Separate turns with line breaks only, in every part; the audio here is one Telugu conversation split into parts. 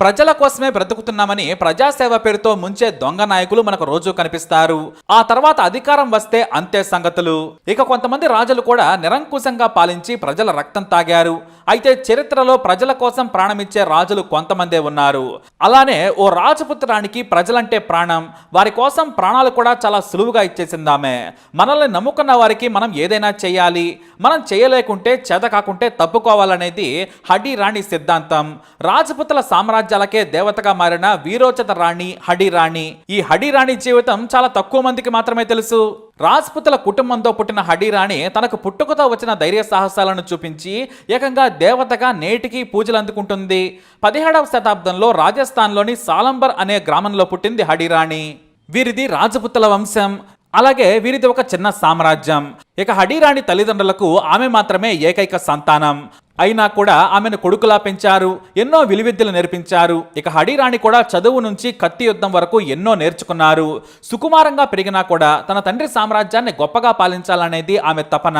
ప్రజల కోసమే బ్రతుకుతున్నామని ప్రజాసేవ పేరుతో ముంచే దొంగ నాయకులు మనకు రోజు కనిపిస్తారు. ఆ తర్వాత అధికారం వస్తే అంతే సంగతులు. ఇక కొంతమంది రాజులు కూడా నిరంకుశంగా పాలించి ప్రజల రక్తం తాగారు. అయితే చరిత్రలో ప్రజల కోసం ప్రాణమిచ్చే రాజులు కొంతమందే ఉన్నారు. అలానే ఓ రాజపుత్రానికి ప్రజలంటే ప్రాణం. వారి కోసం ప్రాణాలు కూడా చాలా సులువుగా ఇచ్చేసిందామే. మనల్ని నమ్ముకున్న వారికి మనం ఏదైనా చేయాలి. మనం చేయలేకుంటే చేత కాకుంటే తప్పుకోవాలనేది హడి రాణి సిద్ధాంతం. రాజపుత్రుల సామ్రాజ్యాలకే దేవతగా మారిన వీరోచిత రాణి హడి రాణి. ఈ హడి రాణి జీవితం చాలా తక్కువ మందికి మాత్రమే తెలుసు. రాజ్పుతుల కుటుంబంతో పుట్టిన హడీరాణి తనకు పుట్టుకతో వచ్చిన ధైర్య సాహసాలను చూపించి ఏకంగా దేవతగా నేటికి పూజలు అందుకుంటుంది. పదిహేడవ శతాబ్దంలో రాజస్థాన్లోని సాలంబర్ అనే గ్రామంలో పుట్టింది హడీరాణి వీరిది రాజపుతుల వంశం. అలాగే వీరిది ఒక చిన్న సామ్రాజ్యం. ఇక హడీరాణి తల్లిదండ్రులకు ఆమె మాత్రమే ఏకైక సంతానం. అయినా కూడా ఆమెను కొడుకులా పెంచారు ఎన్నో విలువిద్యలు నేర్పించారు. ఇక హడీరాణి కూడా చదువు నుంచి కత్తి యుద్ధం వరకు ఎన్నో నేర్చుకున్నారు. సుకుమారంగా పెరిగినా కూడా తన తండ్రి సామ్రాజ్యాన్ని గొప్పగా పాలించాలనేది ఆమె తపన.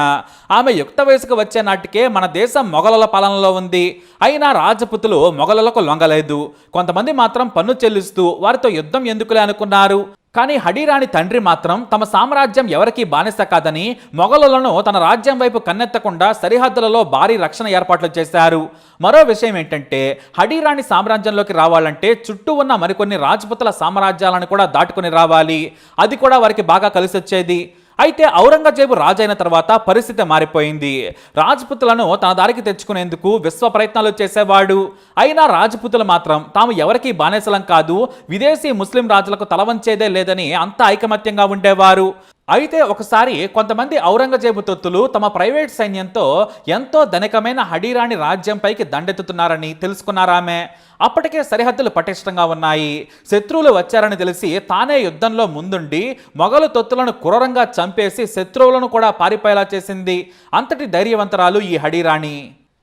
ఆమె యుక్త వయసుకు వచ్చే నాటికే మన దేశం మొఘలుల పాలనలో ఉంది. అయినా రాజపుతులు మొఘలులకు లొంగలేదు. కొంతమంది మాత్రం పన్ను చెల్లిస్తూ వారితో యుద్ధం ఎందుకులే అనుకున్నారు? కానీ హడీరాణి తండ్రి మాత్రం తమ సామ్రాజ్యం ఎవరికీ బానిస కాదని మొఘలులను తన రాజ్యం వైపు కన్నెత్తకుండా సరిహద్దులలో భారీ రక్షణ ఏర్పాట్లు చేశారు. మరో విషయం ఏంటంటే హడీరాణి సామ్రాజ్యంలోకి రావాలంటే చుట్టూ ఉన్న మరికొన్ని రాజపుతుల సామ్రాజ్యాలను కూడా దాటుకుని రావాలి. అది కూడా వారికి బాగా కలిసొచ్చేది. అయితే ఔరంగజేబు రాజైన తర్వాత పరిస్థితి మారిపోయింది. రాజపుతులను తన దారికి తెచ్చుకునేందుకు విశ్వ ప్రయత్నాలు చేసేవాడు. అయినా రాజపుతులు మాత్రం తాము ఎవరికీ బానేసలం కాదు విదేశీ ముస్లిం రాజులకు తలవంచేదే లేదని అంత ఐకమత్యంగా ఉండేవారు. అయితే ఒకసారి కొంతమంది ఔరంగజేబు తొత్తులు తమ ప్రైవేట్ సైన్యంతో ఎంతో ధనికమైన హడీరాణి రాజ్యంపైకి దండెత్తుతున్నారని తెలుసుకున్నారామె. అప్పటికే సరిహద్దులు పటిష్టంగా ఉన్నాయి. శత్రువులు వచ్చారని తెలిసి తానే యుద్ధంలో ముందుండి మొఘలు తొత్తులను క్రూరంగా చంపేసి శత్రువులను కూడా పారిపోయేలా చేసింది. అంతటి ధైర్యవంతరాలు ఈ హడీరాణి.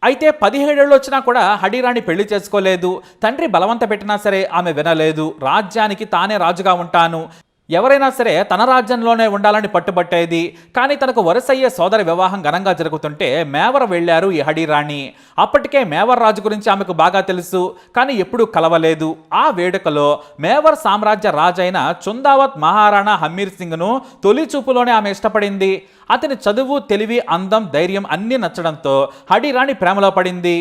అయితే పదిహేడేళ్ళు వచ్చినా కూడా హడీరాణి పెళ్ళి చేసుకోలేదు. తండ్రి బలవంత పెట్టినా సరే ఆమె వినలేదు. రాజ్యానికి తానే రాజుగా ఉంటాను. ఎవరైనా సరే తన రాజ్యంలోనే ఉండాలని పట్టుబట్టేది కానీ తనకు వరుసయ్యే సోదరి వివాహం ఘనంగా జరుగుతుంటే మేవర వెళ్ళారు ఈ హడీరాణి. అప్పటికే మేవర్ రాజు గురించి ఆమెకు బాగా తెలుసు కానీ ఎప్పుడూ కలవలేదు. ఆ వేడుకలో మేవర్ సామ్రాజ్య రాజైన చుందావత్ మహారాణా హమ్మీర్ సింగ్ను తొలి చూపులోనే ఆమె ఇష్టపడింది. అతని చదువు తెలివి అందం ధైర్యం అన్నీ నచ్చడంతో హడీరాణి ప్రేమలో పడింది.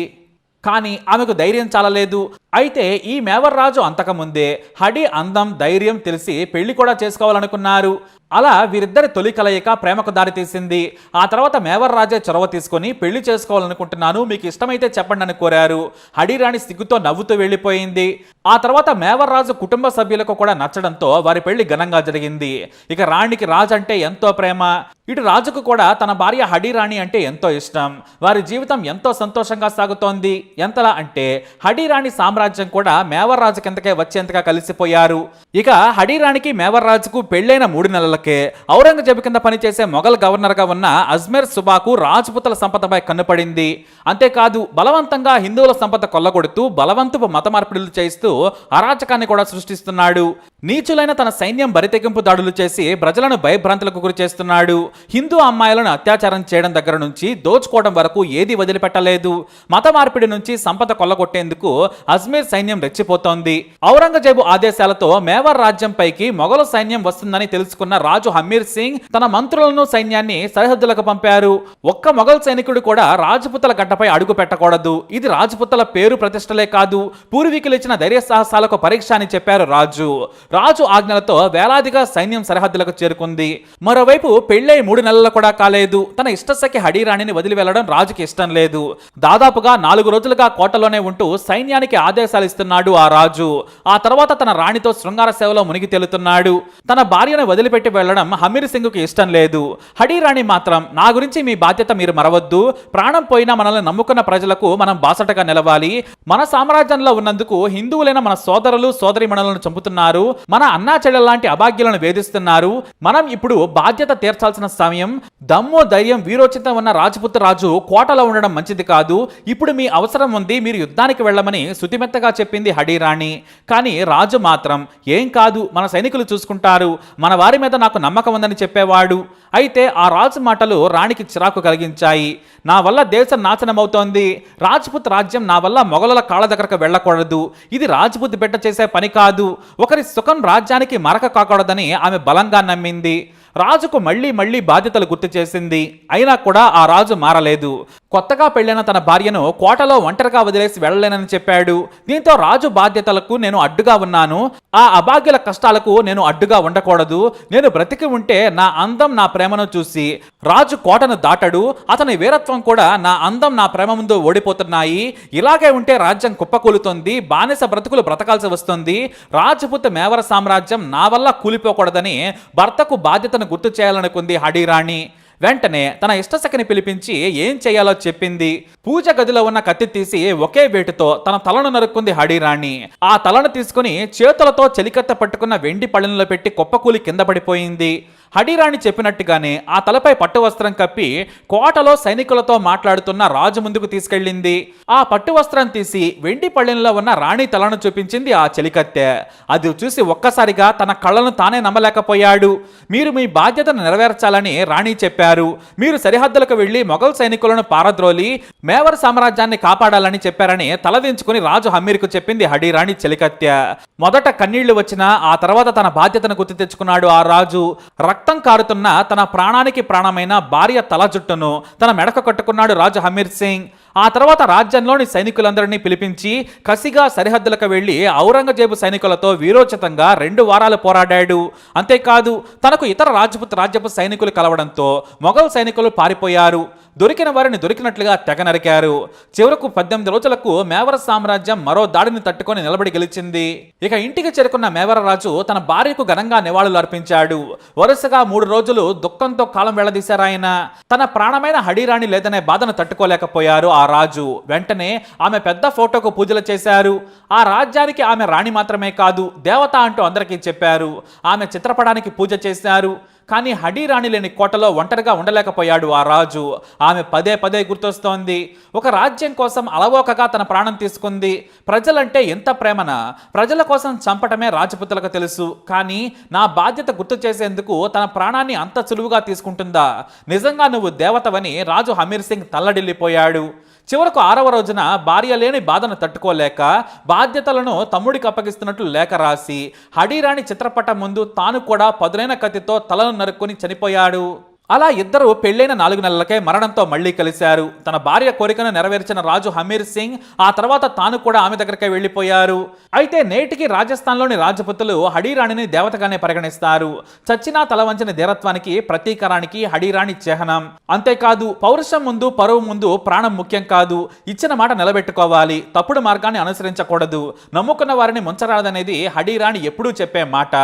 కానీ ఆమెకు ధైర్యం చాలలేదు. అయితే ఈ మేవర్ రాజు అంతకముందే హడి అందం ధైర్యం తెలిసి పెళ్ళి కూడా చేసుకోవాలనుకున్నారు. అలా వీరిద్దరి తొలి కలయిక ప్రేమకు దారితీసింది ఆ తర్వాత మేవర్ రాజే చొరవ తీసుకొని పెళ్ళి చేసుకోవాలనుకుంటున్నాను మీకు ఇష్టమైతే చెప్పండి అని కోరారు. హడిరాణి సిగ్గుతో నవ్వుతూ వెళ్ళిపోయింది. ఆ తర్వాత మేవర్ రాజు కుటుంబ సభ్యులకు కూడా నచ్చడంతో వారి పెళ్ళి ఘనంగా జరిగింది. ఇక రాణికి రాజు అంటే ఎంతో ప్రేమ. ఇటు రాజుకు కూడా తన భార్య హడీరాణి అంటే ఎంతో ఇష్టం. వారి జీవితం ఎంతో సంతోషంగా సాగుతోంది. ఎంతలా అంటే హడీరాణి సామ్రాజ్యం కూడా మేవర్ రాజు కిందకే వచ్చేంతగా కలిసిపోయారు. ఇక హడీరాణికి మేవర్ రాజుకు పెళ్ళైన మూడు నెలలకే ఔరంగజేబు కింద పనిచేసే మొఘల్ గవర్నర్గా ఉన్న అజ్మేర్ సుబాకు రాజపుతుల సంపదపై కన్నుపడింది. అంతేకాదు బలవంతంగా హిందువుల సంపద కొల్లగొడుతూ బలవంతపు మత మార్పిడులు చేస్తూ అరాచకాన్ని కూడా సృష్టిస్తున్నాడు. నీచులైన తన సైన్యం బరితెగింపు దాడులు చేసి ప్రజలను భయభ్రాంతులకు గురి చేస్తున్నాడు. హిందూ అమ్మాయిలను అత్యాచారం చేయడం దగ్గర నుంచి దోచుకోవడం వరకు ఏది వదిలిపెట్టలేదు. మత మార్పిడి నుంచి సంపద కొల్లగొట్టేందుకు అజ్మీర్ సైన్యం రెచ్చిపోతోంది. ఔరంగజేబు ఆదేశాలతో మేవర్ రాజ్యంపైకి మొఘలు సైన్యం వస్తుందని తెలుసుకున్న రాజు హమీర్ సింగ్ తన మంత్రులను సైన్యాన్ని సరిహద్దులకు పంపారు. ఒక్క మొఘల్ సైనికుడు కూడా రాజపుతల గడ్డపై అడుగు పెట్టకూడదు. ఇది రాజపుతల పేరు ప్రతిష్టలే కాదు. పూర్వీకులు ఇచ్చిన ధైర్య సాహసాలకు పరీక్ష అని చెప్పారు రాజు. రాజు ఆజ్ఞలతో వేలాదిగా సైన్యం సరిహద్దులకు చేరుకుంది. మరోవైపు పెళ్ళై మూడు నెలలు కూడా కాలేదు. తన ఇష్టసఖి హడీరాణిని వదిలి వెళ్ళడం రాజుకి ఇష్టం లేదు. దాదాపుగా నాలుగు రోజులుగా కోటలోనే ఉంటూ సైన్యానికి ఆదేశాలు ఇస్తున్నాడు ఆ రాజు. ఆ తర్వాత తన రాణితో శృంగార సేవలో మునిగి తేలుతున్నాడు. తన భార్యను వదిలిపెట్టి వెళ్ళడం హమీర్ సింగ్కు ఇష్టం లేదు. హడీరాణి మాత్రం నా గురించి మీ బాధ్యత మీరు మరవద్దు. ప్రాణం పోయినా మనల్ని నమ్ముకున్న ప్రజలకు మనం బాసటగా నిలవాలి. మన సామ్రాజ్యంలో ఉన్నందుకు హిందువులైన మన సోదరులు సోదరిమణులను చంపుతున్నారు. మన అన్నా చెల్లెల లాంటి అభాగ్యులను వేధిస్తున్నారు. మనం ఇప్పుడు బాధ్యత తీర్చాల్సిన సమయం. దమ్ము ధైర్యం వీరోచితం ఉన్న రాజపుత్ర రాజు కోటలో ఉండడం మంచిది కాదు. ఇప్పుడు మీ అవసరం ఉంది మీరు యుద్ధానికి వెళ్ళమని శుతిమెత్తగా చెప్పింది హడీరాణి. కానీ రాజు మాత్రం ఏం కాదు మన సైనికులు చూసుకుంటారు. మన వారి మీద నాకు నమ్మకం ఉందని చెప్పేవాడు. అయితే ఆ రాజు మాటలు రాణికి చిరాకు కలిగించాయి. నా వల్ల దేశం నాశనమవుతోంది రాజ్పుత్ రాజ్యం నా వల్ల మొఘలుల కాళ్ళ దగ్గరకు వెళ్ళకూడదు. ఇది రాజ్పుత్ బిడ్డ చేసే పని కాదు. ఒకరి సుఖ రాజ్యానికి మరక కాకూడదని ఆమె బలంగా నమ్మింది. రాజుకు మళ్ళీ మళ్ళీ బాధ్యతలు గుర్తు చేసింది. అయినా కూడా ఆ రాజు మారలేదు. కొత్తగా పెళ్ళైన తన భార్యను కోటలో ఒంటరిగా వదిలేసి వెళ్ళలేనని చెప్పాడు. దీంతో రాజు బాధ్యతలకు నేను అడ్డుగా ఉన్నాను. ఆ అభాగ్యుల కష్టాలకు నేను అడ్డుగా ఉండకూడదు. నేను బ్రతికి ఉంటే నా అందం నా ప్రేమను చూసి రాజు కోటను దాటడు. అతని వీరత్వం కూడా నా అందం నా ప్రేమ ముందు ఓడిపోతున్నాయి. ఇలాగే ఉంటే రాజ్యం కుప్పకూలుతుంది. బానిస బ్రతుకులు బ్రతకాల్సి వస్తుంది. రాజపుత మేవర సామ్రాజ్యం నా వల్ల కూలిపోకూడదని భర్తకు బాధ్యతను గుర్తు చేయాలనుకుంది హడీరాణి. వెంటనే తన ఇష్టసఖిని పిలిపించి ఏం చేయాలో చెప్పింది. పూజ గదిలో ఉన్న కత్తి తీసి ఒకే వేటుతో తన తలను నరుక్కుంది హడీరాణి. ఆ తలను తీసుకుని చేతులతో చెలికత్త పట్టుకున్న వెండి పళ్ళెంలో పెట్టి కుప్పకూలి కింద పడిపోయింది. హడీరాణి చెప్పినట్టుగానే ఆ తలపై పట్టు వస్త్రం కప్పి కోటలో సైనికులతో మాట్లాడుతున్న రాజు ముందుకు తీసుకెళ్ళింది. ఆ పట్టు వస్త్రం తీసి వెండి పళ్ళెంలో ఉన్న రాణి తలను చూపించింది ఆ చెలికత్తె. అది చూసి ఒక్కసారిగా తన కళ్ళను తానే నమ్మలేకపోయాడు. మీరు మీ బాధ్యతను నెరవేర్చాలని రాణి చెప్పారు. మీరు సరిహద్దులకు వెళ్ళి మొఘల్ సైనికులను పారద్రోలి మేవర్ సామ్రాజ్యాన్ని కాపాడాలని చెప్పారని తలదించుకుని రాజు హమ్మీర్కు చెప్పింది హడీరాణి చెలికత్తె. మొదట కన్నీళ్ళు వచ్చినా ఆ తర్వాత తన బాధ్యతను గుర్తు తెచ్చుకున్నాడు ఆ రాజు. రక్తం కారుతున్న తన ప్రాణానికి ప్రాణమైన భార్య తల జుట్టును తన మెడకు కట్టుకున్నాడు రాజు హమీర్ సింగ్. ఆ తర్వాత రాజ్యంలోని సైనికులందరినీ పిలిపించి కసిగా సరిహద్దులకు వెళ్ళి ఔరంగజేబు సైనికులతో వీరోచితంగా రెండు వారాలు పోరాడాడు. అంతేకాదు తనకు ఇతర రాజపుత్ రాజ్యపు సైనికులు కలవడంతో మొఘల్ సైనికులు పారిపోయారు. దొరికిన వారిని దొరికినట్లుగా తెగ నరికారు. చివరకు పద్దెనిమిది రోజులకు మేవర సామ్రాజ్యం మరో దాడిని తట్టుకొని నిలబడి గెలిచింది. ఇక ఇంటికి చేరుకున్న మేవర రాజు తన భార్యకు ఘనంగా నివాళులు అర్పించాడు. వరుసగా మూడు రోజులు దుఃఖంతో కాలం వెళ్ళదీశారాయన. తన ప్రాణమైన హడీరాణి లేదనే బాధను తట్టుకోలేకపోయారు ఆ రాజు వెంటనే ఆమె పెద్ద ఫోటోకు పూజలు చేశారు. ఆ రాజ్యానికి ఆమె రాణి మాత్రమే కాదు దేవత అంటూ అందరికీ చెప్పారు. ఆమె చిత్రపటానికి పూజ చేశారు. కానీ హడీరాణి లేని కోటలో ఒంటరిగా ఉండలేకపోయాడు ఆ రాజు. ఆమె పదే పదే గుర్తొస్తోంది. ఒక రాజ్యం కోసం అలవోకగా తన ప్రాణం తీసుకుంది. ప్రజలంటే ఎంత ప్రేమన? ప్రజల కోసం చంపటమే రాజపుత్రులకు తెలుసు. కానీ నా బాధ్యత గుర్తు చేసేందుకు తన ప్రాణాన్ని అంత సులువుగా తీసుకుంటుందా? నిజంగా నువ్వు దేవతవని రాజు హమీర్ సింగ్ తల్లడిల్లిపోయాడు. చివరకు ఆరవ రోజున భార్య లేని బాధను తట్టుకోలేక బాధ్యతలను తమ్ముడికి అప్పగిస్తున్నట్లు లేఖ రాసి హడీరాణి చిత్రపటం ముందు తాను కూడా పదునైన కత్తితో తలను నరుక్కుని చనిపోయాడు. అలా ఇద్దరు పెళ్ళైన నాలుగు నెలలకే మరణంతో మళ్ళీ కలిశారు. తన భార్య కోరికను నెరవేర్చిన రాజు హమీర్ సింగ్ ఆ తర్వాత తాను కూడా ఆమె దగ్గరకే వెళ్ళిపోయారు. అయితే నేటికి రాజస్థాన్లోని రాజపుతులు హడీరాణిని దేవతగానే పరిగణిస్తారు. చచ్చినా తల వంచిన ధీరత్వానికి ప్రతీకారానికి హడీరాణి చిహ్నం. అంతేకాదు పౌరుషం ముందు పరువు ముందు ప్రాణం ముఖ్యం కాదు. ఇచ్చిన మాట నిలబెట్టుకోవాలి. తప్పుడు మార్గాన్ని అనుసరించకూడదు. నమ్ముకున్న వారిని ముంచరాదనేది హడీరాణి ఎప్పుడూ చెప్పే మాట.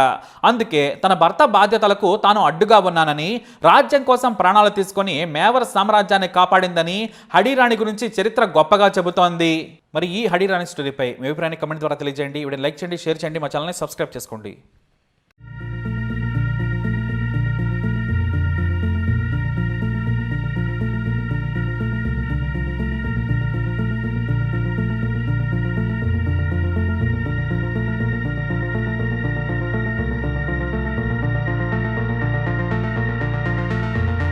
అందుకే తన భర్త బాధ్యతలకు తాను అడ్డుగా ఉన్నానని రాజ్యం కోసం ప్రాణాలు తీసుకొని మేవర్ సామ్రాజ్యాన్ని కాపాడిందని హడీరాణి గురించి చరిత్ర గొప్పగా చెబుతోంది. మరి ఈ హడీరాణి స్టోరీపై మీ అభిప్రాయాన్ని కమెంట్ ద్వారా తెలియజేయండి. వీడియో లైక్ చేయండి షేర్ చేయండి. మా ఛానల్ని సబ్స్క్రైబ్ చేసుకోండి.